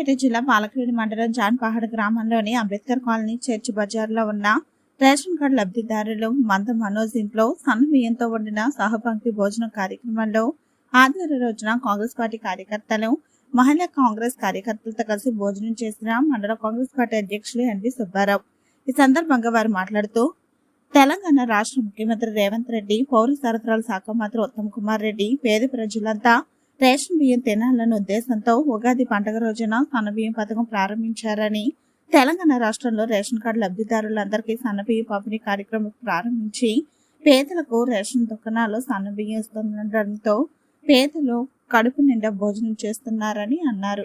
రంగారెడ్డి జిల్లా పాలకరేడు మండలం జాన్పహాడ్ గ్రామంలోని అంబేద్కర్ కాలనీ చర్చి బజార్లో ఉన్న రేషన్ కార్డు లబ్ధిదారులు మంద మనోజ్ ఇంట్లో సన్న బియ్యంతో వండిన సహపంక్తి భోజన కార్యక్రమంలో ఆదివారం రోజున కాంగ్రెస్ పార్టీ కార్యకర్తలు మహిళా కాంగ్రెస్ కార్యకర్తలతో కలిసి భోజనం చేసిన మండల కాంగ్రెస్ పార్టీ అధ్యక్షులు ఎన్వి సుబ్బారావు. ఈ సందర్భంగా వారు మాట్లాడుతూ తెలంగాణ రాష్ట్ర ముఖ్యమంత్రి రేవంత్ రెడ్డి పౌర సరఫరాల శాఖ మంత్రి ఉత్తమ్ కుమార్ రెడ్డి పేద ప్రజలంతా రేషన్ బియ్యం తినాలన్న ఉద్దేశంతో ఉగాది పండుగ రోజున సన్నబియ్యం పథకం ప్రారంభించారని తెలంగాణ రాష్ట్రంలో రేషన్ కార్డు లబ్ధిదారులందరికీ సన్నబియ్యం పంపిణీ కార్యక్రమం ప్రారంభించి పేదలకు రేషన్ దుకాణాలు సన్నబియ్యం ఇస్తుండటంతో పేదలు కడుపు నిండా భోజనం చేస్తున్నారని అన్నారు.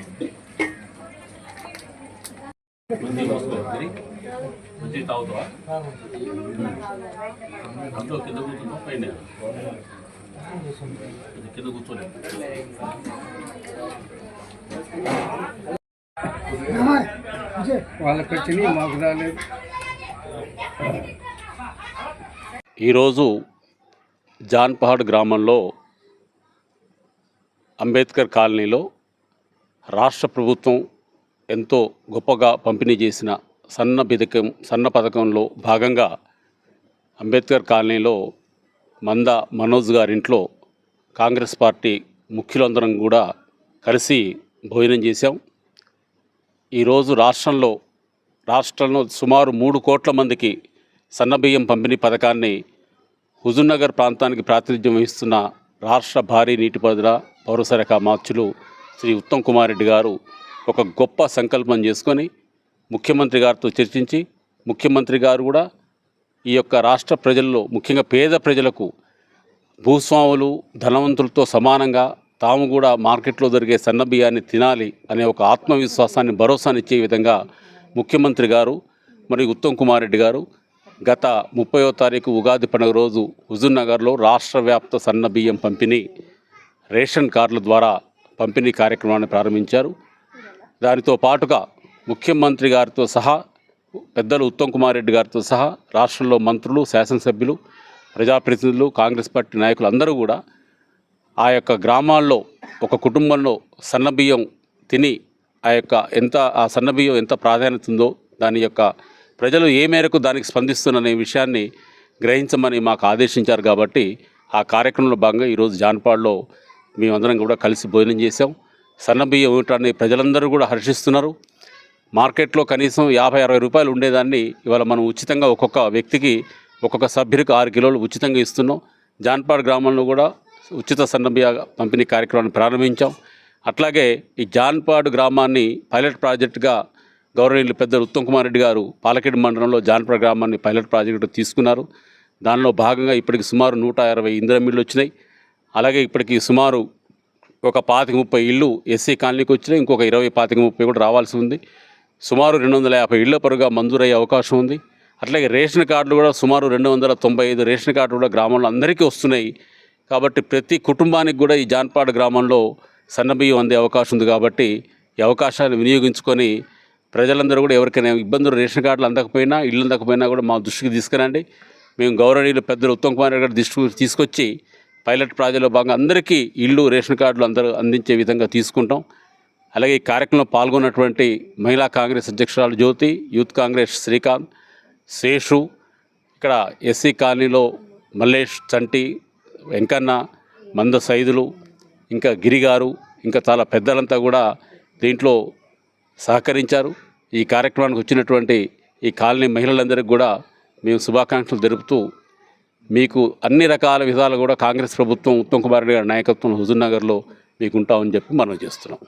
మంచి తాగుతావా అందులో కింద కూర్చుంటాం పైన కింద కూర్చోలేదు వాళ్ళకి వచ్చినాయి మాకు రాలేదు ఈరోజు జాన్పహాడ్ గ్రామంలో అంబేద్కర్ కాలనీలో రాష్ట్ర ప్రభుత్వం ఎంతో గొప్పగా పంపిణీ చేసిన సన్న పథకం సన్న పథకంలో భాగంగా అంబేద్కర్ కాలనీలో మంద మనోజ్ గారింట్లో కాంగ్రెస్ పార్టీ ముఖ్యులందరం కూడా కలిసి భోజనం చేశాం. ఈరోజు రాష్ట్రంలో రాష్ట్రంలో సుమారు మూడు కోట్ల మందికి సన్నబియ్యం పంపిణీ పథకాన్ని హుజూర్నగర్ ప్రాంతానికి ప్రాతినిధ్యం వహిస్తున్న రాష్ట్ర భారీ నీటిపారుదల పౌరసరఖ మార్చులు శ్రీ ఉత్తమ్ కుమార్ రెడ్డి గారు ఒక గొప్ప సంకల్పం చేసుకొని ముఖ్యమంత్రి గారితో చర్చించి ముఖ్యమంత్రి గారు కూడా ఈ యొక్క రాష్ట్ర ప్రజల్లో ముఖ్యంగా పేద ప్రజలకు భూస్వాములు ధనవంతులతో సమానంగా తాము కూడా మార్కెట్లో దొరికే సన్న బియ్యాన్ని తినాలి అనే ఒక ఆత్మవిశ్వాసాన్ని భరోసానిచ్చే విధంగా ముఖ్యమంత్రి గారు మరియు ఉత్తమ్ కుమార్ రెడ్డి గారు గత ముప్పయో తారీఖు ఉగాది పండుగ రోజు హుజూర్నగర్లో రాష్ట్ర వ్యాప్త సన్న బియ్యం పంపిణీ రేషన్ కార్డుల ద్వారా పంపిణీ కార్యక్రమాన్ని ప్రారంభించారు. దానితో పాటుగా ముఖ్యమంత్రి గారితో సహా పెద్దలు ఉత్తమ్ కుమార్ రెడ్డి గారితో సహా రాష్ట్రంలో మంత్రులు శాసనసభ్యులు ప్రజాప్రతినిధులు కాంగ్రెస్ పార్టీ నాయకులు అందరూ కూడా ఆ యొక్క గ్రామాల్లో ఒక కుటుంబంలో సన్నబియ్యం తిని ఆ యొక్క ఎంత ఆ సన్నబియ్యం ఎంత ప్రాధాన్యత ఉందో దాని యొక్క ప్రజలు ఏ మేరకు దానికి స్పందిస్తున్ననే విషయాన్ని గ్రహించమని మాకు ఆదేశించారు కాబట్టి ఆ కార్యక్రమంలో భాగంగా ఈరోజు జాన్పాడ్లో మేమందరం కూడా కలిసి భోజనం చేశాం. సన్నబియ్యం ఇవ్వటాన్ని ప్రజలందరూ కూడా హర్షిస్తున్నారు. మార్కెట్లో కనీసం యాభై అరవై రూపాయలు ఉండేదాన్ని. ఇవాళ మనం ఉచితంగా ఒక్కొక్క వ్యక్తికి ఒక్కొక్క సభ్యుడికి ఆరు కిలోలు ఉచితంగా ఇస్తున్నాం. జాన్పాడ్ గ్రామంలో కూడా ఉచిత సన్నబియ్య పంపిణీ కార్యక్రమాన్ని ప్రారంభించాం. అట్లాగే ఈ జాన్పాడ్ గ్రామాన్ని పైలట్ ప్రాజెక్టుగా గౌరవనీయులు పెద్ద ఉత్తమ్ కుమార్ రెడ్డి గారు పాలకేడు మండలంలో జాన్పాడ్ గ్రామాన్ని పైలట్ ప్రాజెక్టు తీసుకున్నారు. దానిలో భాగంగా ఇప్పటికి సుమారు నూట ఇరవై ఇందిరమిళ్ళు వచ్చినాయి. అలాగే ఇప్పటికి సుమారు ఒక పాతిక ముప్పై ఇళ్ళు ఎస్సీ కాలనీకి వచ్చినాయి. ఇంకొక ఇరవై పాతిక ముప్పై కూడా రావాల్సి ఉంది. సుమారు రెండు వందల యాభై ఇళ్ళ పరుగా మంజూరయ్యే అవకాశం ఉంది. అట్లాగే రేషన్ కార్డులు కూడా సుమారు రెండు వందల తొంభై ఐదు రేషన్ కార్డులు కూడా గ్రామంలో అందరికీ వస్తున్నాయి. కాబట్టి ప్రతి కుటుంబానికి కూడా ఈ జాన్పాడ్ గ్రామంలో సన్నబియ్యం అందే అవకాశం ఉంది కాబట్టి ఈ అవకాశాన్ని వినియోగించుకొని ప్రజలందరూ కూడా ఎవరికైనా ఇబ్బందులు రేషన్ కార్డులు అందకపోయినా ఇల్లు అందకపోయినా కూడా మా దృష్టికి తీసుకురండి. మేము గౌరవనీయులు పెద్దలు ఉత్తమ్ కుమార్ గారి దృష్టికి తీసుకొచ్చి పైలట్ ప్రాజెక్టులో భాగంగా అందరికీ ఇల్లు రేషన్ కార్డులు అందరూ అందించే విధంగా తీసుకుంటాం. అలాగే ఈ కార్యక్రమంలో పాల్గొన్నటువంటి మహిళా కాంగ్రెస్ అధ్యక్షురాలు జ్యోతి యూత్ కాంగ్రెస్ శ్రీకాంత్ శేషు ఇక్కడ ఎస్సీ కాలనీలో మల్లేష్ చంటి వెంకన్న మంద సైదులు ఇంకా గిరిగారు ఇంకా చాలా పెద్దలంతా కూడా దీంట్లో సహకరించారు. ఈ కార్యక్రమానికి వచ్చినటువంటి ఈ కాలనీ మహిళలందరికీ కూడా మేము శుభాకాంక్షలు తెలుపుతూ మీకు అన్ని రకాల విధాలు కూడా కాంగ్రెస్ ప్రభుత్వం ఉత్తమ్ కుమార్ రెడ్డి గారి నాయకత్వం హుజూర్నగర్లో మీకు ఉంటామని చెప్పి మనం చేస్తున్నాం.